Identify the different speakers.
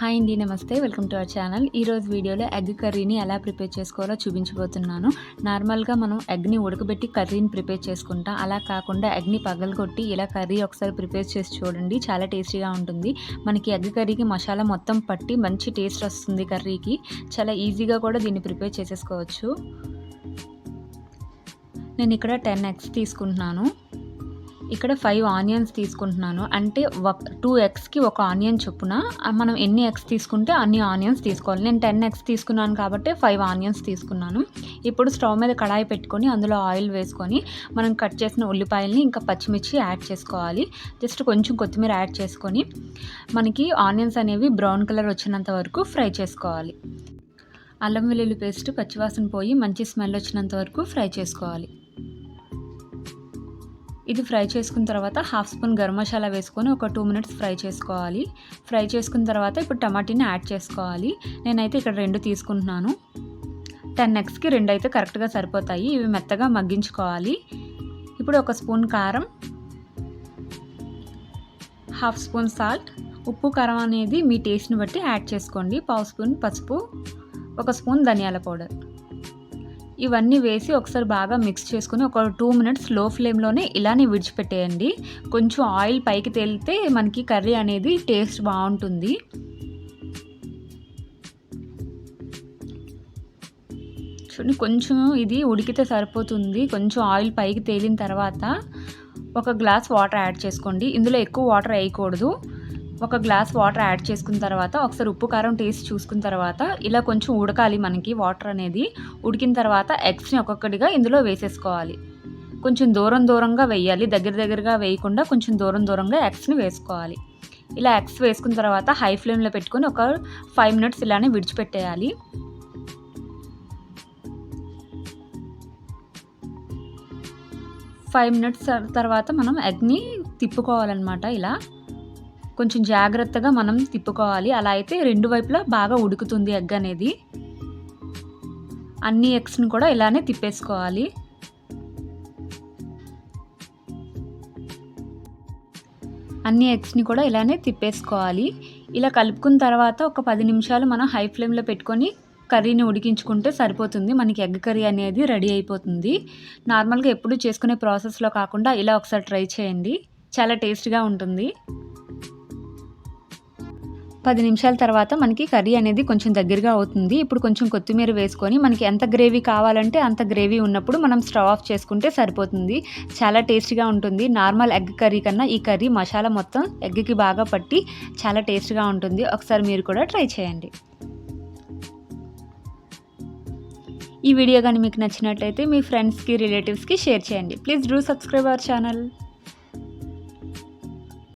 Speaker 1: Hi అండి నమస్తే. Welcome to our channel. ఈరోజు వీడియోలో ఎగ్ కర్రీని ఎలా ప్రిపేర్ చేసుకోవాలో చూపించబోతున్నాను. నార్మల్గా మనం ఎగ్ని ఉడకబెట్టి కర్రీని ప్రిపేర్ చేసుకుంటాం. అలా కాకుండా ఎగ్ని పగలగొట్టి ఇలా కర్రీ ఒకసారి ప్రిపేర్ చేసి చూడండి. చాలా టేస్టీగా ఉంటుంది. మనకి ఎగ్ కర్రీకి మసాలా మొత్తం పట్టి మంచి టేస్ట్ వస్తుంది కర్రీకి. చాలా ఈజీగా కూడా దీన్ని ప్రిపేర్ చేసేసుకోవచ్చు. నేను ఇక్కడ టెన్ ఎగ్స్ తీసుకుంటున్నాను. ఇక్కడ ఫైవ్ ఆనియన్స్ తీసుకుంటున్నాను. అంటే ఒక టూ ఎగ్స్కి ఒక ఆనియన్ చొప్పున మనం ఎన్ని ఎగ్స్ తీసుకుంటే అన్ని ఆనియన్స్ తీసుకోవాలి. నేను టెన్ ఎగ్స్ తీసుకున్నాను కాబట్టి ఫైవ్ ఆనియన్స్ తీసుకున్నాను. ఇప్పుడు స్టవ్ మీద కడాయి పెట్టుకొని అందులో ఆయిల్ వేసుకొని మనం కట్ చేసిన ఉల్లిపాయల్ని ఇంకా పచ్చిమిర్చి యాడ్ చేసుకోవాలి. జస్ట్ కొంచెం కొత్తిమీర యాడ్ చేసుకొని మనకి ఆనియన్స్ అనేవి బ్రౌన్ కలర్ వచ్చినంత వరకు ఫ్రై చేసుకోవాలి. అల్లం వెల్లుల్లి పేస్ట్ పచ్చివాసన పోయి మంచి స్మెల్ వచ్చినంత వరకు ఫ్రై చేసుకోవాలి. ఇది ఫ్రై చేసుకున్న తర్వాత హాఫ్ స్పూన్ గరం మసాలా వేసుకొని ఒక టూ మినిట్స్ ఫ్రై చేసుకోవాలి. ఫ్రై చేసుకున్న తర్వాత ఇప్పుడు టమాటీని యాడ్ చేసుకోవాలి. నేనైతే ఇక్కడ రెండు తీసుకుంటున్నాను. టెన్ ఎగ్స్కి రెండు అయితే కరెక్ట్గా సరిపోతాయి. ఇవి మెత్తగా మగ్గించుకోవాలి. ఇప్పుడు ఒక స్పూన్ కారం హాఫ్ స్పూన్ సాల్ట్. ఉప్పు కారం అనేది మీ టేస్ట్ని బట్టి యాడ్ చేసుకోండి. పావు స్పూన్ పసుపు ఒక స్పూన్ ధనియాల పౌడర్. ఇవన్నీ వేసి ఒకసారి బాగా మిక్స్ చేసుకుని ఒక టూ మినిట్స్లో ఫ్లేమ్లోనే ఇలానే విడిచిపెట్టేయండి. కొంచెం ఆయిల్ పైకి తేలితే మనకి కర్రీ అనేది టేస్ట్ బాగుంటుంది. చూడండి కొంచెం ఇది ఉడికితే సరిపోతుంది. కొంచెం ఆయిల్ పైకి తేలిన తర్వాత ఒక గ్లాస్ వాటర్ యాడ్ చేసుకోండి. ఇందులో ఎక్కువ వాటర్ వేయకూడదు. ఒక గ్లాస్ వాటర్ యాడ్ చేసుకున్న తర్వాత ఒకసారి ఉప్పు కారం టేస్ట్ చూసుకున్న తర్వాత ఇలా కొంచెం ఉడకాలి మనకి వాటర్ అనేది. ఉడికిన తర్వాత ఎగ్స్ని ఒక్కొక్కటిగా ఇందులో వేసేసుకోవాలి. కొంచెం దూరం దూరంగా వేయాలి. దగ్గర దగ్గరగా వేయకుండా కొంచెం దూరం దూరంగా ఎగ్స్ని వేసుకోవాలి. ఇలా ఎగ్స్ వేసుకున్న తర్వాత హై ఫ్లేమ్లో పెట్టుకొని ఒక ఫైవ్ మినిట్స్ ఇలానే విడిచిపెట్టేయాలి. ఫైవ్ మినిట్స్ తర్వాత మనం ఎగ్ని తిప్పుకోవాలన్నమాట ఇలా. కొంచెం జాగ్రత్తగా మనం తిప్పుకోవాలి. అలా అయితే రెండు వైపులా బాగా ఉడుకుతుంది ఎగ్ అనేది. అన్ని ఎగ్స్ని కూడా ఇలానే తిప్పేసుకోవాలి. అన్ని ఎగ్స్ని కూడా ఇలానే తిప్పేసుకోవాలి. ఇలా కలుపుకున్న తర్వాత ఒక పది నిమిషాలు మనం హై ఫ్లేమ్లో పెట్టుకొని కర్రీని ఉడికించుకుంటే సరిపోతుంది. మనకి ఎగ్ కర్రీ అనేది రెడీ అయిపోతుంది. నార్మల్గా ఎప్పుడు చేసుకునే ప్రాసెస్లో కాకుండా ఇలా ఒకసారి ట్రై చేయండి. చాలా టేస్ట్గా ఉంటుంది. పది నిమిషాల తర్వాత మనకి కర్రీ అనేది కొంచెం దగ్గరగా అవుతుంది. ఇప్పుడు కొంచెం కొత్తిమీర వేసుకొని మనకి ఎంత గ్రేవీ కావాలంటే అంత గ్రేవీ ఉన్నప్పుడు మనం స్టవ్ ఆఫ్ చేసుకుంటే సరిపోతుంది. చాలా టేస్ట్గా ఉంటుంది. నార్మల్ ఎగ్ కర్రీ కన్నా ఈ కర్రీ మసాలా మొత్తం ఎగ్కి బాగా పట్టి చాలా టేస్ట్గా ఉంటుంది. ఒకసారి మీరు కూడా ట్రై చేయండి. ఈ వీడియో కానీ మీకు నచ్చినట్లయితే మీ ఫ్రెండ్స్కి రిలేటివ్స్కి షేర్ చేయండి. Please do subscribe our channel.